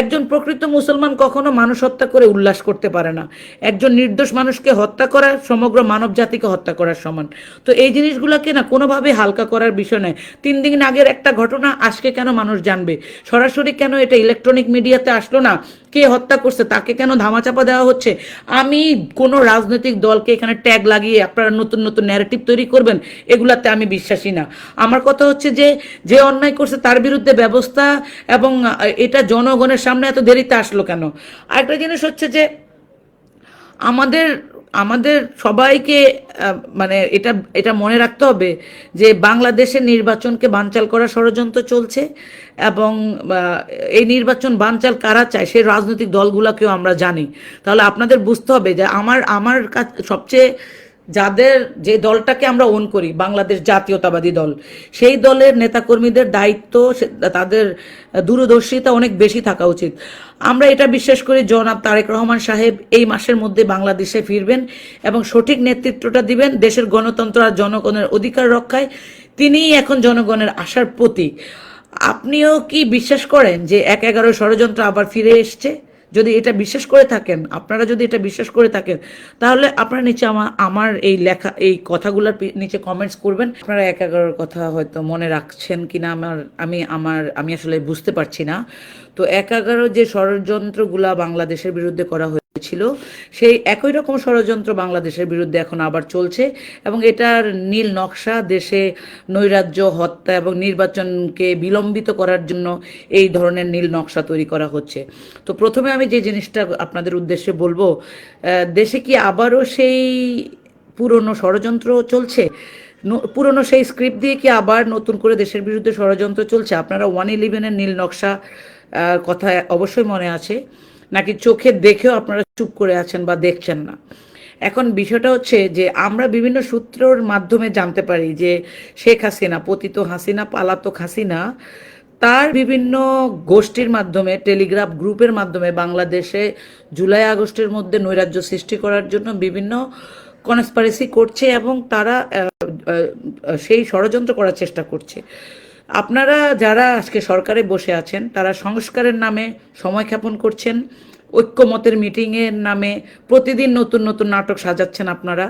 একজন প্রকৃত মুসলমান কখনো মানুষ হত্যা করে উল্লাস করতে পারে না। একজন নির্দোষ মানুষকে হত্যা করা সমগ্র মানব জাতিকে হত্যা করার সমান। তো এই জিনিসগুলোকে না কোনোভাবে হালকা করার বিষয় নয়। তিন দিন আগের একটা ঘটনা, আজকে কেন মানুষ জানবে? সরাসরি কেন এটা ইলেকট্রনিক মিডিয়াতে আসলো না? কে হত্যা করছে? তাকে কেন ধামাচাপা দেওয়া হচ্ছে? আমি কোনো রাজনৈতিক দলকে এখানে ট্যাগ লাগিয়ে আপনারা নতুন নতুন ন্যারেটিভ তৈরি করবেন, এগুলাতে আমি বিশ্বাসী না। আমার কথা হচ্ছে যে যে অন্যায় করছে তার বিরুদ্ধে ব্যবস্থা এবং এটা জনগণের সামনে এত দেরিতে আসলো কেন? আরেকটা জিনিস হচ্ছে যে আমাদের আমাদের সবাইকে মানে এটা এটা মনে রাখতে হবে যে বাংলাদেশের নির্বাচনকে বানচাল করা ষড়যন্ত্র চলছে এবং এই নির্বাচন বানচাল কারা চায় সেই রাজনৈতিক দলগুলোকেও আমরা জানি। তাহলে আপনাদের বুঝতে হবে যে আমার আমার কাছে সবচেয়ে যাদের যে দলটাকে আমরা ওন করি, বাংলাদেশ জাতীয়তাবাদী দল, সেই দলের নেতাকর্মীদের দায়িত্ব তাদের দূরদর্শিতা অনেক বেশি থাকা উচিত। আমরা এটা বিশ্বাস করি, জনাব তারেক রহমান সাহেব এই মাসের মধ্যে বাংলাদেশে ফিরবেন এবং সঠিক নেতৃত্বটা দিবেন দেশের গণতন্ত্র আর জনগণের অধিকার রক্ষায়। তিনিই এখন জনগণের আশার প্রতীক। আপনিও কি বিশ্বাস করেন যে এক এগারো ষড়যন্ত্র আবার ফিরে এসছে? যদি এটা বিশ্বাস করে থাকেন, আপনারা যদি এটা বিশ্বাস করে থাকেন, তাহলে আপনারা নিচে আমার আমার এই লেখা, এই কথাগুলোর নিচে কমেন্টস করবেন। আপনারা এক এগারোর কথা হয়তো মনে রাখছেন কি না আমার, আমি আমার, আমি আসলে বুঝতে পারছি না। তো এক এগারো যে ষড়যন্ত্রগুলা বাংলাদেশের বিরুদ্ধে করা হয়েছিল সেই একই রকম ষড়যন্ত্র বাংলাদেশের বিরুদ্ধে এখন আবার চলছে এবং এটার নীল নকশা দেশে নৈরাজ্য, হত্যা এবং নির্বাচনকে বিলম্বিত করার জন্য এই ধরনের নীল নকশা তৈরি করা হচ্ছে। তো প্রথমে আমি যে জিনিসটা আপনাদের উদ্দেশ্যে বলব দেশে কি আবারও সেই পুরনো ষড়যন্ত্র চলছে? পুরনো সেই স্ক্রিপ্ট দিয়ে কি আবার নতুন করে দেশের বিরুদ্ধে ষড়যন্ত্র চলছে? আপনারা ওয়ান ইলেভেনের নীল নকশা কথা অবশ্যই মনে আছে। নাকি চোখে দেখেও আপনারা চুপ করে আছেন বা দেখছেন না? এখন বিষয়টা হচ্ছে যে, আমরা বিভিন্ন সূত্রের মাধ্যমে জানতে পারি যে, শেখ হাসিনা, পতিত হাসিনা, পালাতক হাসিনা, তার বিভিন্ন গোষ্ঠীর মাধ্যমে, টেলিগ্রাফ গ্রুপের মাধ্যমে বাংলাদেশে জুলাই আগস্টের মধ্যে নৈরাজ্য সৃষ্টি করার জন্য বিভিন্ন কনস্পারেসি করছে এবং তারা সেই ষড়যন্ত্র করার চেষ্টা করছে। আপনারা যারা আজকে সরকারে বসে আছেন, তারা সংস্কারের নামে সময় ক্ষেপণ করছেন, ঐক্যমতের মিটিংয়ের নামে প্রতিদিন নতুন নতুন নাটক সাজাচ্ছেন আপনারা।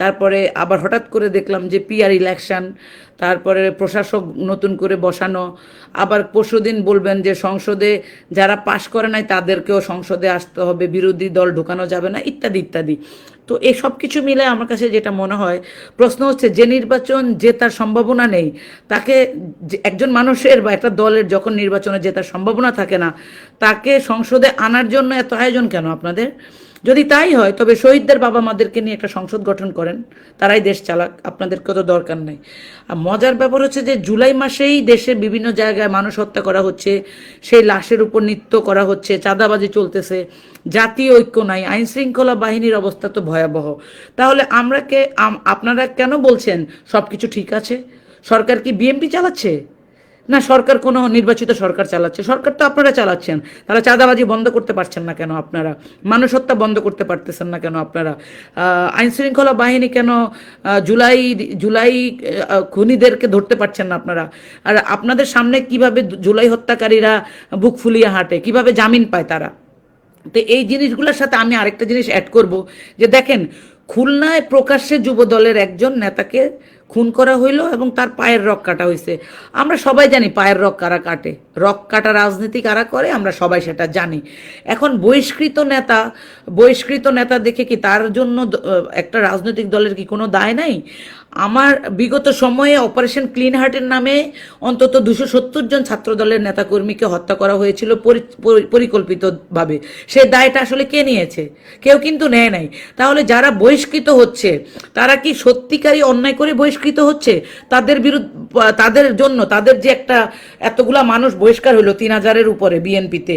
তারপরে আবার হঠাৎ করে দেখলাম যে পিআর ইলেকশন তারপরে প্রশাসক নতুন করে বসানো, আবার পরশুদিন বলবেন যে সংসদে যারা পাশ করে নাই, তাদেরকেও সংসদে আসতে হবে, বিরোধী দল ঢোকানো যাবে না, ইত্যাদি ইত্যাদি। তো এই সব কিছু মিলে আমার কাছে যেটা মনে হয়, প্রশ্ন হচ্ছে যে নির্বাচন জেতার সম্ভাবনা নেই, তাকে একজন মানুষের বা একটা দলের যখন নির্বাচনে জেতার সম্ভাবনা থাকে না, তাকে সংসদে আনার জন্য এত আয়োজন কেন আপনাদের? যদি তাই হয়, তবে শহীদদের বাবা মাদেরকে নিয়ে একটা সংসদ গঠন করেন। তারাই দেশ চালাক আপনাদেরকে তো দরকার নেই। আর মজার ব্যাপার হচ্ছে যে, জুলাই মাসেই দেশের বিভিন্ন জায়গায় মানুষ হত্যা করা হচ্ছে, সেই লাশের উপর নৃত্য করা হচ্ছে, চাঁদাবাজি চলতেছে, জাতীয় ঐক্য নাই আইন শৃঙ্খলা বাহিনীর অবস্থা তো ভয়াবহ। তাহলে আমরা কে আপনারা কেন বলছেন সব কিছু ঠিক আছে? সরকার কি বিএমপি চালাচ্ছে? না, সরকার কোনো নির্বাচিত সরকার চালাচ্ছে। সরকার তো আপনারা চালাচ্ছেন। তাহলে চাঁদাবাজি বন্ধ করতে পারছেন না কেন আপনারা? মানুষ হত্যা বন্ধ করতে পারতেছেন না কেন আপনারা? আইন শৃঙ্খলা বাহিনী কেন জুলাই জুলাই খুনিদেরকে ধরতে পারছেন না আপনারা? আর আপনাদের সামনে কীভাবে জুলাই হত্যাকারীরা বুক ফুলিয়ে হাঁটে? কীভাবে জামিন পায় তারা? তো এই জিনিসগুলোর সাথে আমি আরেকটা জিনিস অ্যাড করব, যে দেখেন, খুলনায় প্রকাশ্যে যুব দলের একজন নেতাকে খুন করা হইল এবং তার পায়ের রক কাটা হয়েছে আমরা সবাই জানি পায়ের রক কারা কাটে। রক কাটা রাজনীতি কারা করে, আমরা সবাই সেটা জানি। এখন বহিষ্কৃত নেতা বহিষ্কৃত নেতা দেখে কি তার জন্য একটা রাজনৈতিক দলের কি কোনো দায় নাই? আমার বিগত সময়ে অপারেশন ক্লিন হার্টের নামে অন্তত দুশো সত্তর জন ছাত্র দলের নেতাকর্মীকে হত্যা করা হয়েছিল পরি- পরি- পরিকল্পিতভাবে। সে দায়টা আসলে কে নিয়েছে? কেউ কিন্তু নেয় নাই। তাহলে যারা বহিষ্কৃত হচ্ছে, তারা কি সত্যিকারই অন্যায় করে বহিষ্কৃত হচ্ছে, তাদের বিরুদ্ধ, তাদের জন্য, তাদের যে একটা এতগুলা মানুষ বহিষ্কার হলো তিন হাজারের উপরে বিএনপিতে,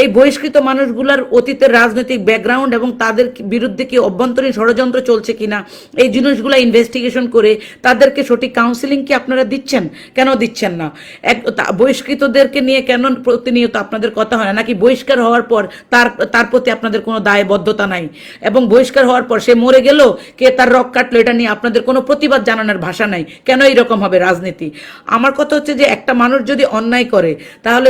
এই বহিষ্কৃত মানুষগুলার অতীতের রাজনৈতিক ব্যাকগ্রাউন্ড এবং তাদের বিরুদ্ধে কি অভ্যন্তরীণ ষড়যন্ত্র চলছে কিনা, এই জিনিসগুলো ইনভেস্টিগেশন করে তাদেরকে সঠিক কাউন্সিলিং কি আপনারা দিচ্ছেন? কেন দিচ্ছেন না? এক বহিষ্কৃতদেরকে নিয়ে কেন প্রতিনিয়ত আপনাদের কথা হয় না? নাকি বহিষ্কার হওয়ার পর তার তার প্রতি আপনাদের কোনো দায়বদ্ধতা নাই? এবং বহিষ্কার হওয়ার পর সে মরে গেল, কে তার রক কাটলো, এটা নিয়ে আপনাদের কোনো প্রতিবাদ জানানোর ভাষা নাই। কেন এইরকম হবে রাজনীতি? আমার কথা হচ্ছে যে একটা মানুষ যদি অন্যায় করে, তাহলে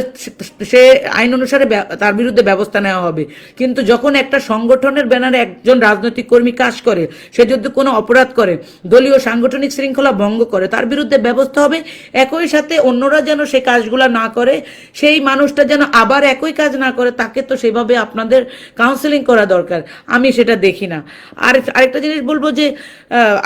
সে আইন অনুসারে তার বিরুদ্ধে ব্যবস্থা নেওয়া হবে। কিন্তু যখন একটা সংগঠনের ব্যানারে একজন রাজনৈতিক কর্মী কাজ করে, সে যদি কোনো অপরাধ করে, দলীয় সাংগঠনিক শৃঙ্খলা ভঙ্গ করে, তার বিরুদ্ধে ব্যবস্থা হবে। একই সাথে অন্যরা যেন সে কাজগুলো না করে, সেই মানুষটা যেন আবার একই কাজ না করে, তাকে তো সেভাবে আপনাদের কাউন্সেলিং করা দরকার। আমি সেটা দেখি না। আর আরেকটা জিনিস বলব যে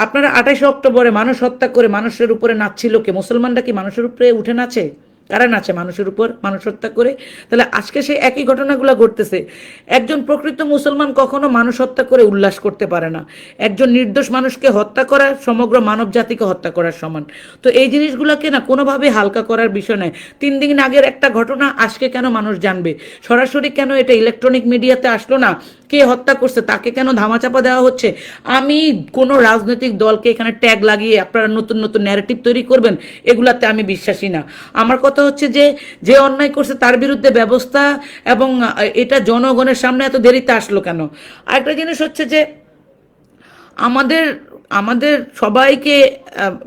আপনারা আঠাশে অক্টোবরে মানুষ হত্যা করে মানুষের উপরে নাচছিল কে? মুসলমানরা কি মানুষের উপরে উঠে নাচে? কারা নাচে মানুষের উপর মানুষ হত্যা করে? তাহলে আজকে সেই একই ঘটনাগুলো ঘটতেছে। একজন প্রকৃত মুসলমান কখনো মানুষ হত্যা করে উল্লাস করতে পারে না। একজন নির্দোষ মানুষকে হত্যা করা সমগ্র মানব জাতিকে হত্যা করার সমান। তো এই জিনিসগুলোকে না কোনোভাবে হালকা করার বিষয় নয়। তিন দিন আগের একটা ঘটনা আজকে কেন মানুষ জানবে? সরাসরি কেন এটা ইলেকট্রনিক মিডিয়াতে আসলো না? কে হত্যা করছে, তাকে কেন ধামাচাপা দেওয়া হচ্ছে? আমি কোনো রাজনৈতিক দলকে এখানে ট্যাগ লাগিয়ে আপনারা নতুন নতুন ন্যারেটিভ তৈরি করবেন, এগুলাতে আমি বিশ্বাসী না। আমার কথা হচ্ছে যে যে অন্যায় করছে তার বিরুদ্ধে ব্যবস্থা এবং এটা জনগণের সামনে এত দেরিতে আসলো কেন? আরেকটা জিনিস হচ্ছে যে, আমাদের আমাদের সবাইকে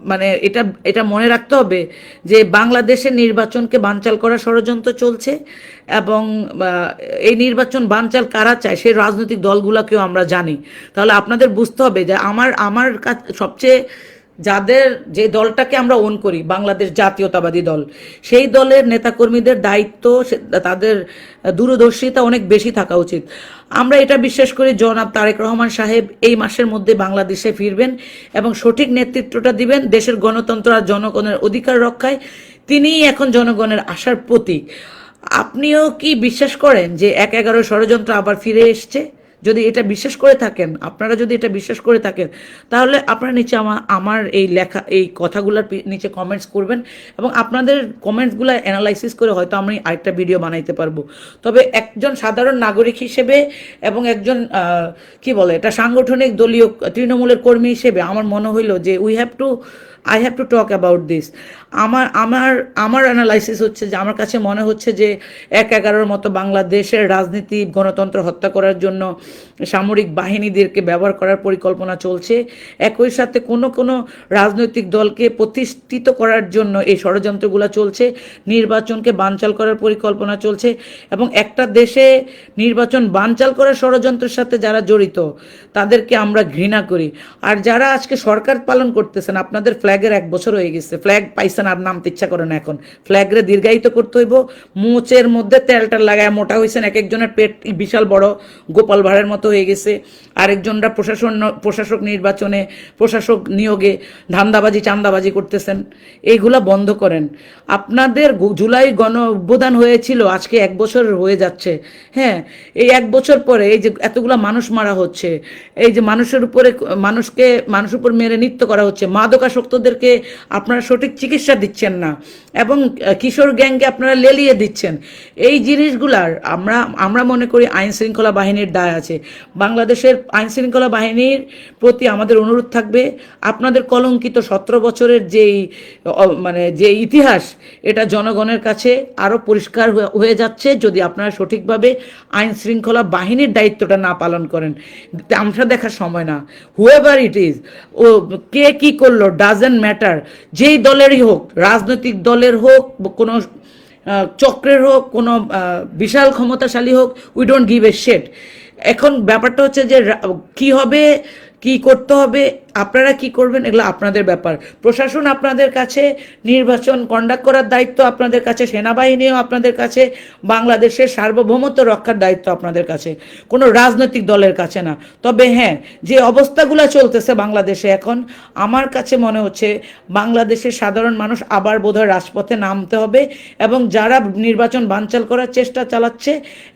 মানে এটা এটা মনে রাখতে হবে যে বাংলাদেশের নির্বাচনকে বানচাল করা ষড়যন্ত্র চলছে এবং এই নির্বাচন বানচাল কারা চায় সেই রাজনৈতিক দলগুলোকেও আমরা জানি। তাহলে আপনাদের বুঝতে হবে যে আমার আমার কাছে, সবচেয়ে যাদের যে দলটাকে আমরা ওন করি, বাংলাদেশ জাতীয়তাবাদী দল, সেই দলের নেতাকর্মীদের দায়িত্ব তাদের দূরদর্শিতা অনেক বেশি থাকা উচিত। আমরা এটা বিশ্বাস করি, জনাব তারেক রহমান সাহেব এই মাসের মধ্যে বাংলাদেশে ফিরবেন এবং সঠিক নেতৃত্বটা দিবেন দেশের গণতন্ত্র আর জনগণের অধিকার রক্ষায়। তিনিই এখন জনগণের আশার প্রতীক। আপনিও কি বিশ্বাস করেন যে এক এগারো ষড়যন্ত্র আবার ফিরে এসছে? যদি এটা বিশ্বাস করে থাকেন, আপনারা যদি এটা বিশ্বাস করে থাকেন, তাহলে আপনারা নিচে আমার আমার এই লেখা, এই কথাগুলোর নিচে কমেন্টস করবেন এবং আপনাদের কমেন্টসগুলো অ্যানালাইসিস করে হয়তো আমি আরেকটা ভিডিও বানাইতে পারব। তবে একজন সাধারণ নাগরিক হিসেবে এবং একজন কি বলে এটা সাংগঠনিক দলীয় তৃণমূলের কর্মী হিসেবে আমার মনে হইল যে we have to I have to talk about this আমার আমার আমার অ্যানালাইসিস হচ্ছে যে, আমার কাছে মনে হচ্ছে যে, এক এগারোর মতো বাংলাদেশের রাজনীতি, গণতন্ত্র হত্যা করার জন্য সামরিক বাহিনীদেরকে ব্যবহার করার পরিকল্পনা চলছে। একই সাথে কোনো কোনো রাজনৈতিক দলকে প্রতিষ্ঠিত করার জন্য এই ষড়যন্ত্রগুলো চলছে। নির্বাচনকে বানচাল করার পরিকল্পনা চলছে এবং একটা দেশে নির্বাচন বানচাল করার ষড়যন্ত্রের সাথে যারা জড়িত, তাদেরকে আমরা ঘৃণা করি। আর যারা আজকে সরকার পালন করতেছেন, আপনাদের ফ্ল্যাগের এক বছর হয়ে গেছে। ফ্ল্যাগ পাইছেন আর নামতে ইচ্ছা করে না এখন। ফ্ল্যাগরে দীর্ঘায়িত করতে হইব। মোচের মধ্যে তেলটা লাগায় মোটা হয়েছেন এক একজনের পেট বিশাল বড়। গোপাল ভাড়ের মতো হয়ে গেছে। আরেকজনরা প্রশাসন, প্রশাসক নির্বাচনে, প্রশাসক নিয়োগে ধান্দাবাজি, চান্দাবাজি করতেছেন। এইগুলা বন্ধ করেন। আপনাদের জুলাই গণ অভ্যুত্থান হয়েছিল। আজকে এক বছর হয়ে যাচ্ছে। হ্যাঁ এই এক বছর পরে এই যে এতগুলা মানুষ মারা হচ্ছে। এই যে মানুষের উপরে মানুষকে, মানুষের উপর মেরে নৃত্য করা হচ্ছে। মাদকাসক্তদেরকে আপনারা সঠিক চিকিৎসা দিচ্ছেন না এবং কিশোর গ্যাংকে আপনারা লেলিয়ে দিচ্ছেন। এই জিনিসগুলার আমরা আমরা মনে করি আইন শৃঙ্খলা বাহিনীর দায় আছে। বাংলাদেশের আইন শৃঙ্খলা বাহিনীর প্রতি আমাদের অনুরোধ থাকবে, আপনাদের কলঙ্কিত সতেরো বছরের যেই মানে যে ইতিহাস, এটা জনগণের কাছে আরও পরিষ্কার হয়ে- যাচ্ছে যদি আপনারা সঠিকভাবে আইন শৃঙ্খলা বাহিনীর দায়িত্বটা না পালন করেন। তামসা দেখার সময় না। হুয়েভার ইট ইজ ও, কে কি করল ডাজেন্ট ম্যাটার যেই দলেরই হোক, রাজনৈতিক দলের হোক, কোনো চক্রের হোক, কোনো বিশাল ক্ষমতাশালী হোক উই ডোন্ট গিভ এ শেট এখন ব্যাপারটা হচ্ছে যে কি হবে, কি করতে হবে আপনারা কি করবেন? এগুলো আপনাদের ব্যাপার। প্রশাসন আপনাদের কাছে, নির্বাচন কন্ডাক্ট করার দায়িত্ব আপনাদের কাছে, সেনাবাহিনীও আপনাদের কাছে, বাংলাদেশের সার্বভৌমত্ব রক্ষার দায়িত্ব আপনাদের কাছে। কোনো রাজনৈতিক দলের কাছে না। তবে হ্যাঁ যে অবস্থাগুলো চলতেছে বাংলাদেশে এখন, আমার কাছে মনে হচ্ছে বাংলাদেশের সাধারণ মানুষ আবার বোধহয় রাজপথে নামতে হবে এবং যারা নির্বাচন বানচাল করার চেষ্টা চালাচ্ছে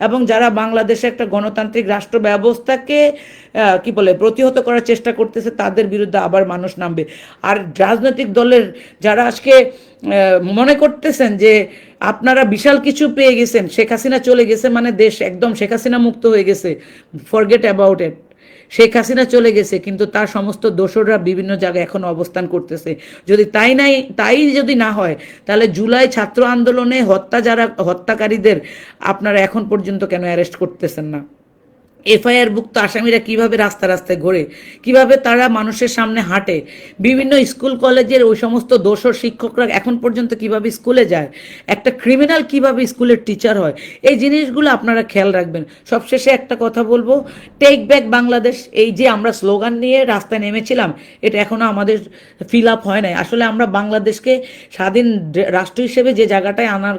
এবং যারা বাংলাদেশে একটা গণতান্ত্রিক রাষ্ট্র ব্যবস্থাকে কি বলে, প্রতিহত করার চেষ্টা করতেছে, তাদের বিরুদ্ধে আবার মানুষ নামবে। আর রাজনৈতিক দলের যারা আজকে মনে করতেছেন যে আপনারা বিশাল কিছু পেয়ে গেছেন, শেখ হাসিনা চলে গেছে মানে দেশ একদম শেখ হাসিনা মুক্ত হয়ে গেছে। Forget about it Sheikh Hasina চলে গেছে, কিন্তু তার সমস্ত দোসররা বিভিন্ন জায়গায় এখনও অবস্থান করতেছে। যদি তাই নাই, তাই যদি না হয়, তাহলে জুলাই ছাত্র আন্দোলনে হত্যা যারা, হত্যাকারীদের আপনারা এখন পর্যন্ত কেন অ্যারেস্ট করতেছেন না? এফআইআর ভুক্ত আসামিরা কীভাবে রাস্তা রাস্তায় ঘোরে, কীভাবে তারা মানুষের সামনে হাঁটে, বিভিন্ন স্কুল, কলেজের ওই সমস্ত দোষর শিক্ষকরা এখন পর্যন্ত কীভাবে স্কুলে যায়, একটা ক্রিমিনাল কীভাবে স্কুলের টিচার হয়, এই জিনিসগুলো আপনারা খেয়াল রাখবেন। সবশেষে একটা কথা বলব টেক ব্যাক বাংলাদেশ, এই যে আমরা স্লোগান নিয়ে রাস্তায় নেমেছিলাম, এটা এখনও আমাদের ফিল আপ হয় নাই। আসলে আমরা বাংলাদেশকে স্বাধীন রাষ্ট্র হিসেবে যে জায়গাটায় আনার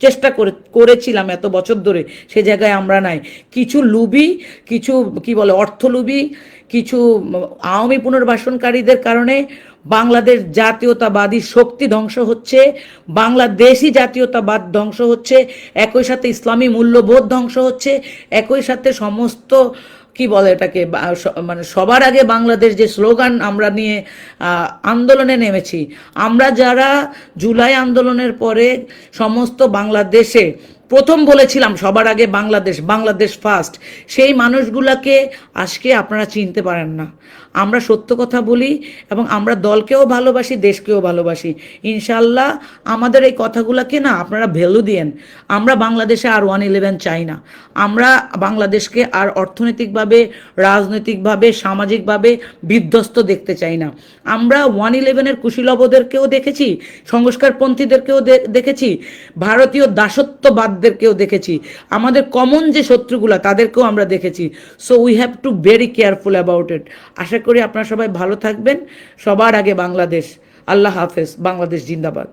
চেষ্টা করে, করেছিলাম এত বছর ধরে, সে জায়গায় আমরা নাই। কিছু লুবি, কিছু, কি বলে অর্থলুবি কিছু আওয়ামী পুনর্বাসনকারীদের কারণে বাংলাদেশ জাতীয়তাবাদী শক্তি ধ্বংস হচ্ছে, বাংলাদেশি জাতীয়তাবাদ ধ্বংস হচ্ছে, একই সাথে ইসলামী মূল্যবোধ ধ্বংস হচ্ছে, একই সাথে সমস্ত কি বলে এটাকে? মানে সবার আগে বাংলাদেশ যে স্লোগান আমরা নিয়ে আন্দোলনে নেমেছি, আমরা যারা জুলাই আন্দোলনের পরে সমস্ত বাংলাদেশে প্রথম বলেছিলাম সবার আগে বাংলাদেশ বাংলাদেশ ফার্স্ট সেই মানুষগুলাকে আজকে আপনারা চিনতে পারেন না। আমরা সত্য কথা বলি এবং আমরা দলকেও ভালোবাসি, দেশকেও ভালোবাসি। ইনশাল্লাহ আমাদের এই কথাগুলোকে না আপনারা ভ্যালু দিয়েন। আমরা বাংলাদেশে আর ওয়ান ইলেভেন চাই না। আমরা বাংলাদেশকে আর অর্থনৈতিকভাবে, রাজনৈতিকভাবে, সামাজিকভাবে বিধ্বস্ত দেখতে চাই না। আমরা ওয়ান ইলেভেনের কুশীলবদেরকেও দেখেছি, সংস্কারপন্থীদেরকেও দেখেছি, ভারতীয় দাসত্ববাদদেরকেও দেখেছি। আমাদের কমন যে শত্রুগুলা তাদেরকেও আমরা দেখেছি। So we have to very careful about it আশা করি। আপনারা সবাই ভালো থাকবেন। সবার আগে বাংলাদেশ। আল্লাহ হাফেজ। বাংলাদেশ জিন্দাবাদ।